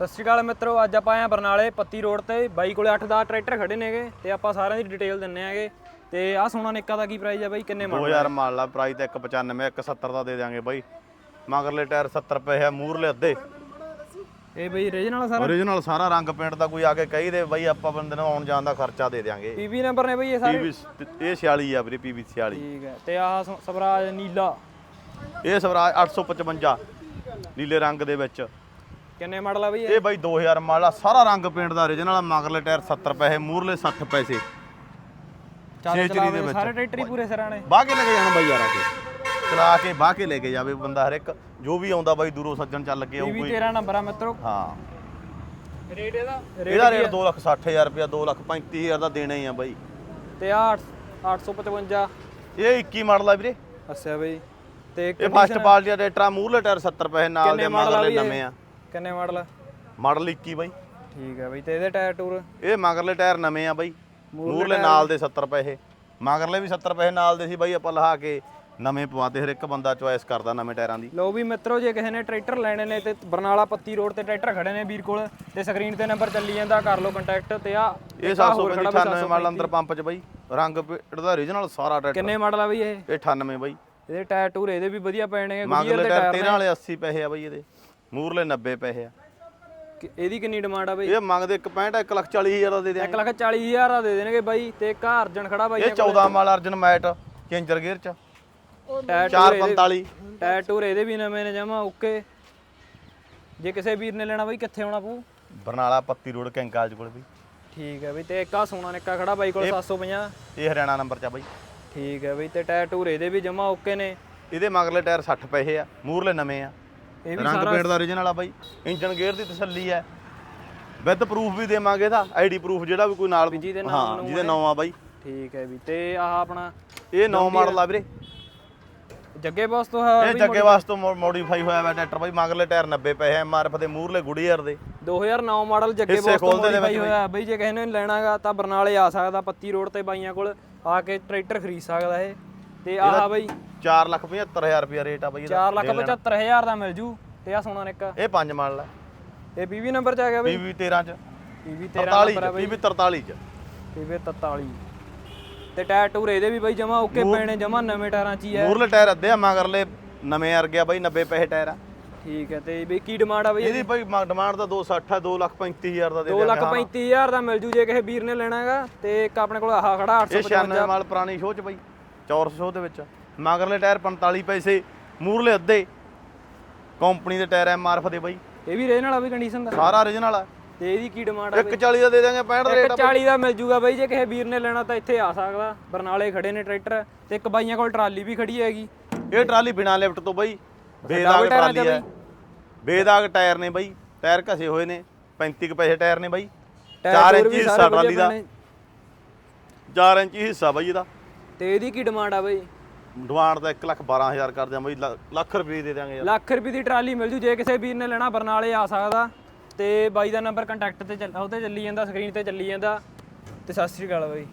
ਸਤਿ ਸ਼੍ਰੀ ਅਕਾਲ ਮਿੱਤਰੋ ਅੱਜ ਆਪਾਂ ਆਏ ਆ ਬਰਨਾਲੇ ਪੱਤੀ ਰੋਡ ਤੇ। ਬਾਈ ਕੋਲੇ 8 ਦਾ ਟਰੈਕਟਰ ਖੜੇ ਨੇਗੇ ਤੇ ਆਪਾਂ ਸਾਰਿਆਂ ਦੀ ਡਿਟੇਲ ਦਿੰਨੇ ਆਗੇ। ਤੇ ਆਹ ਸੋਨਾ ਨਿੱਕਾ ਦਾ ਕੀ ਪ੍ਰਾਈਸ ਆ ਬਾਈ? ਕਿੰਨੇ ਮਾਡਲ 2000 ਮਾਲ ਲਾ ਪ੍ਰਾਈਸ ਤਾਂ 195 170 ਦਾ ਦੇ ਦਿਆਂਗੇ ਬਾਈ। ਮਗਰਲੇ ਟਾਇਰ 70 ਰੁਪਏ ਆ ਮੂਰਲੇ ਅੱਧੇ। ਇਹ ਬਈ ਰੀਜਨਲ ਸਾਰਾ? ਓਰੀਜਨਲ ਸਾਰਾ ਰੰਗ ਪੇਂਟ ਦਾ ਕੋਈ ਆ ਕੇ ਕਹੀ ਦੇ ਬਾਈ ਆਪਾਂ ਬੰਦੇ ਨੂੰ ਆਉਣ ਜਾਣ ਦਾ ਖਰਚਾ ਦੇ ਦਿਆਂਗੇ। ਪੀਬੀ ਨੰਬਰ ਨੇ ਬਈ ਇਹ ਸਾਰੇ? ਪੀਵੀ ਇਹ 46 ਆ ਵੀਰੇ ਪੀਵੀ 46 ਠੀਕ ਹੈ ਤੇ ਆਹ ਸਵਰਾਜ ਨੀਲਾ। ਇਹ ਸਵਰਾਜ 855 ਨੀਲੇ ਰੰਗ ਦੇ ਵਿੱਚ। ਕਿੰਨੇ ਮਾਡਲ ਆ ਬਈ ਇਹ? ਇਹ ਬਾਈ 2000 ਮਾਲ ਆ ਸਾਰਾ ਰੰਗ ਪੇਂਟ ਦਾ ਓਰੀਜਨਲ ਆ ਮਗਰਲੇ ਟਾਇਰ 70 ਪੈਸੇ ਮੂਰਲੇ 60 ਪੈਸੇ। ਦੇ ਚਲਾਵੇ ਵਿੱਚ। ਸਾਰੇ ਟਰੈਕਟਰ ਹੀ ਪੂਰੇ ਸਿਰਾਂ ਨੇ ਬਾਹ ਕੇ ਲੈ ਕੇ ਜਾਣਾ ਬਾਈ ਯਾਰ ਆ ਕੇ। ਚਲਾ ਕੇ ਬਾਹ ਕੇ ਲੈ ਕੇ ਜਾਵੇ ਬੰਦਾ ਹਰ ਇੱਕ ਜੋ ਵੀ ਆਉਂਦਾ ਬਾਈ ਦੂਰੋਂ ਸੱਜਣ ਚੱਲ ਕੇ ਆਊ ਕੋਈ। 13 ਨੰਬਰ ਆ ਮਿੱਤਰੋ। ਹਾਂ। ਰੇਟ ਇਹਦਾ? ਇਹਦਾ ਰੇਟ 260000 ਰੁਪਇਆ 265000 ਦਾ ਦੇਣਾ ਹੀ ਆ ਬਾਈ। ਤੇ ਆ 855 ਇਹ 21 ਮਾਡਲ ਆ ਵੀਰੇ। ਅੱਛਾ ਬਈ। ਤੇ ਇਹ ਫਸਟ ਪਾਰਟੀ ਦਾ ਟਰੈਕਟਰ ਆ ਮੂਰਲੇ ਟਾਇਰ 70 ਪੈਸੇ ਨਾਲ ਦੇ ਮਾਡਲ? ਨਵੇਂ ਆ। ਕਿੰਨੇ ਮਾਡਲ? ਮਾਡਲ 21 ਬਾਈ। ਠੀਕ ਹੈ ਬਈ ਤੇ ਇਹਦੇ ਟਾਇਰ ਟੂਰ? ਇਹ ਮਗਰਲੇ ਟਾਇਰ ਨਵੇਂ ਆ ਬਾਈ। ਮੂਰਲੇ ਨਾਲ ਦੇ 70 ਪੈਸੇ। ਮਗਰਲੇ ਵੀ 70 ਪੈਸੇ ਨਾਲ ਦੇ ਸੀ ਬਾਈ ਆਪਾਂ ਲਹਾ ਕੇ ਨਵੇਂ ਪਵਾਤੇ। ਹਰ ਇੱਕ ਬੰਦਾ ਚੁਆਇਸ ਕਰਦਾ ਨਵੇਂ ਟਾਇਰਾਂ ਦੀ। ਲੋ ਵੀ ਮਿੱਤਰੋ ਜੇ ਕਿਸੇ ਨੇ ਟਰੈਕਟਰ ਲੈਣੇ ਨੇ ਤੇ ਬਰਨਾਲਾ ਪੱਤੀ ਰੋਡ ਤੇ ਟਰੈਕਟਰ ਖੜੇ ਨੇ ਵੀਰ ਕੋਲ ਤੇ ਸਕਰੀਨ ਤੇ ਨੰਬਰ ਚੱਲੀ ਜਾਂਦਾ ਕਰ ਲਓ ਕੰਟੈਕਟ ਤੇ ਆ। ਇਹ 795 ਮਾਡਲ ਅੰਦਰ ਪੰਪ ਚ ਬਾਈ। ਰੰਗ ਪੇਟ ਦਾ ਓਰੀਜਨਲ ਸਾਰਾ ਟਰੈਕਟਰ। ਕਿੰਨੇ ਮਾਡਲ ਆ ਬਈ ਇਹ? ਇਹ 98 ਬਾਈ। ਇਹਦੇ ਟਾਇਰ ਟੂਰ ਇਹਦੇ ਵੀ ਵਧੀਆ ਪੈਣੇ ਮਗਰਲੇ ਟਾਇਰ 13 ਵਾਲੇ 80 ਪੈਸੇ ਆ ਬਾਈ ਇਹਦੇ। ਮੂਰਲੇ 90 ਪੈਸੇ ਆ। ਇਹਦੀ ਕਿੰਨੀ ਡਿਮਾਂਡ ਆ ਬਈ? ਇਹ ਮੰਗਦੇ 165 1 ਲੱਖ 40 ਹਜ਼ਾਰ ਦਾ ਦੇ ਦਿਆਂਗੇ 1 ਲੱਖ 40 ਹਜ਼ਾਰ ਦਾ ਦੇ ਦੇਣਗੇ ਬਾਈ ਤੇ ਇੱਕ ਅਰਜਨ ਖੜਾ ਬਾਈ ਇਹ 14 ਮਾਲ ਅਰਜਨ ਮੈਟ ਚੇਂਜਰ ਗੇਅਰ ਚ। ਟਾਇਰ ਟੂਰ ਇਹਦੇ 445 ਟਾਇਰ ਟੂਰ ਇਹਦੇ ਵੀ ਨਵੇਂ ਨੇ ਜਮਾ ਓਕੇ। ਜੇ ਕਿਸੇ ਵੀਰ ਨੇ ਲੈਣਾ ਬਾਈ ਕਿੱਥੇ ਆਉਣਾ ਪਊ? ਬਰਨਾਲਾ ਪੱਤੀ ਰੋਡ ਕੈਂਕ ਕਾਲਜ ਕੋਲ ਵੀ ਠੀਕ ਹੈ ਬਈ ਤੇ ਇੱਕ ਆ ਸੋਨਾ ਨਿੱਕਾ ਖੜਾ ਬਾਈ ਕੋਲ 750 ਇਹ ਹਰਿਆਣਾ ਨੰਬਰ ਚ ਆ ਬਾਈ। ਠੀਕ ਹੈ ਬਈ ਤੇ ਟਾਇਰ ਟੂਰ ਇਹਦੇ ਵੀ ਜਮਾ ਓਕੇ ਨੇ। ਇਹਦੇ ਮਗਰਲੇ ਟਾਇਰ 60 ਪੈਸੇ ਆ ਮੂਰਲੇ ਨਵੇਂ ਆ। ਇਹ ਵੀ ਰੰਗ ਪੇਂਟ ਦਾ ਓਰੀਜਨਲ ਆ ਬਾਈ। ਇੰਜਨ ਗੇਅਰ ਦੀ ਤਸੱਲੀ ਹੈ। ਵਿਦ ਪ੍ਰੂਫ ਵੀ ਦੇਵਾਂਗੇ ਇਹਦਾ ਆਈਡੀ ਪ੍ਰੂਫ ਜਿਹੜਾ ਵੀ ਕੋਈ ਨਾਲ ਜਿਹਦੇ ਨਾਮ ਹਾਂ ਨੂੰ ਜਿਹਦੇ ਨਾਮ ਆ ਬਾਈ। ਠੀਕ ਹੈ ਵੀ ਤੇ ਆਹ ਆਪਣਾ ਇਹ 9 ਮਾਡਲ ਆ ਵੀਰੇ। ਜੱਗੇ ਬੌਸ ਤੋਂ ਹੈ ਇਹ ਜੱਗੇ ਵਾਸਤੇ ਮੋਡੀਫਾਈ ਹੋਇਆ ਵਾ ਟਰੈਕਟਰ ਬਾਈ ਮਗਰਲੇ ਟਾਇਰ 90 ਪੈਸੇ ਐਮਆਰਐਫ ਦੇ ਮੂਰਲੇ ਗੁੜੀਅਰ ਦੇ। 2009 ਮਾਡਲ ਜੱਗੇ ਹਿੱਸੇ ਬੌਸ ਤੋਂ ਖੋਲਦੇ ਨੇ ਮੋਡੀਫਾਈ ਹੋਇਆ ਬਈ ਜੇ ਕਿਸੇ ਨੇ ਲੈਣਾਗਾ ਤਾਂ ਬਰਨਾਲੇ ਆ ਸਕਦਾ ਪੱਤੀ ਰੋਡ ਤੇ ਬਾਈਆਂ ਕੋਲ ਆ ਕੇ ਟਰੈਕਟਰ ਖਰੀਦ ਸਕਦਾ ਇਹ। ਤੇ ਆਹ ਬਈ। 4 ਲੱਖ 75000 ਰੁਪਇਆ ਰੇਟ ਆ ਬਾਈ ਇਹਦਾ। 4 ਲੱਖ 75000 ਦਾ ਮਿਲ ਜੂ। ਤੇ ਆ ਸੋਨਾ ਨਿੱਕਾ। ਇਹ 5 ਮਾਡਲ ਆ ਇਹ ਪੀਵੀ ਨੰਬਰ ਚ ਆ ਗਿਆ ਬਈ। ਪੀਵੀ 13 ਚ। ਪੀਵੀ 13 43 ਨੰਬਰ ਆ ਬਈ। ਪੀਵੀ 43 ਚ ਪੀਵੀ 43 ਤੇ ਟਾਇਰ ਟੂਰ ਇਹਦੇ ਵੀ ਬਈ ਜਮਾ ਓਕੇ ਪੈਣੇ ਜਮਾ ਨਵੇਂ ਟਾਇਰਾਂ ਚ ਹੀ ਹੈ ਮੂਰਲੇ ਟਾਇਰ ਅੱਧੇ ਆ ਮਗਰਲੇ ਨਵੇਂ ਅਰ ਗਿਆ ਬਾਈ 90 ਪੈਸੇ ਟਾਇਰ ਆ। ਠੀਕ ਹੈ ਤੇ ਬਈ ਕੀ ਡਿਮਾਂਡ ਆ ਬਈ ਇਹਦੀ? ਬਾਈ ਡਿਮਾਂਡ ਤਾਂ 260 ਆ 2 ਲੱਖ 35000 ਦਾ ਦੇ 2 ਲੱਖ 35000 ਦਾ ਮਿਲ ਜੂ ਜੇ ਕਿਸੇ ਵੀਰ ਨੇ ਲੈਣਾਗਾ ਤੇ ਇੱਕ ਆਪਣੇ ਕੋਲ ਆਹ ਖੜਾ ਇਹ 96 ਮਾਲ ਪੁਰਾਣੀ ਸ਼ੋਅ ਚ ਬਾਈ। ਚੌਰਸ ਸ਼ੋਅ ਦੇ ਵਿੱਚ। ਮਗਰਲੇ ਟਾਇਰ 45 ਪੈਸੇ ਮੂਰਲੇ ਅੱਧੇ। ਕੰਪਨੀ ਦੇ ਟਾਇਰ ਐਮਆਰਐਫ ਦੇ ਬਾਈ। ਇਹ ਵੀ ਰਹਿਣ ਵਾਲਾ ਵੀ ਕੰਡੀਸ਼ਨ ਦਾ? ਸਾਰਾ ਓਰੀਜਨਲ ਆ। ਤੇ ਇਹਦੀ ਕੀ ਡਿਮਾਂਡ ਆ 140 ਦਾ ਦੇ ਦਾਂਗੇ 65 ਦਾ ਰੇਟ 40 ਦਾ ਮਿਲ ਜੂਗਾ ਬਾਈ ਜੇ ਕਿਸੇ ਵੀਰ ਨੇ ਲੈਣਾ ਤਾਂ ਇੱਥੇ ਆ ਸਕਦਾ। ਬਰਨਾਲੇ ਖੜੇ ਨੇ ਟਰੈਕਟਰ ਤੇ ਇੱਕ ਬਾਈਆਂ ਕੋਲ ਟਰਾਲੀ ਵੀ ਖੜੀ ਹੈਗੀ। ਇਹ ਟਰਾਲੀ ਬਿਨਾ ਲਿਫਟ ਤੋਂ ਬਾਈ ਬੇਦਾਗ ਟਰਾਲੀ ਹੈ ਬੇਦਾਗ ਟਾਇਰ ਨੇ ਬਾਈ ਟਾਇਰ ਘਸੇ ਹੋਏ ਨੇ 35 ਕੁ ਪੈਸੇ ਟਾਇਰ ਨੇ ਬਾਈ। 4 ਇੰਚ ਹਿੱਸਾ ਟਰਾਲੀ ਦਾ। 4 ਇੰਚ ਹਿੱਸਾ ਬਾਈ ਇਹਦਾ। ਤੇ ਇਹਦੀ ਕੀ ਡਿਮਾਂਡ ਆ ਬਾਈ? ਡਿਮਾਂਡ ਤਾਂ 1 ਲੱਖ 12000 ਕਰ ਦਿਆਂ ਬਾਈ ਲੱਖ ਰੁਪਏ ਦੇ ਦਿਆਂਗੇ ਯਾਰ। ਲੱਖ ਰੁਪਏ ਦੀ ਟਰਾਲੀ ਮਿਲ ਜੂ ਜੇ ਕਿਸੇ ਵੀਰ ਨੇ ਲੈਣਾ ਬਰਨਾਲੇ ਆ ਸਕਦਾ। ਤੇ ਬਾਈ ਦਾ ਨੰਬਰ ਕੰਟੈਕਟ ਤੇ ਚੱਲ ਉਹਤੇ ਚੱਲੀ ਜਾਂਦਾ ਸਕਰੀਨ ਤੇ ਚੱਲੀ ਜਾਂਦਾ। ਤੇ ਸਤਿ ਸ੍ਰੀ ਅਕਾਲ ਬਾਈ।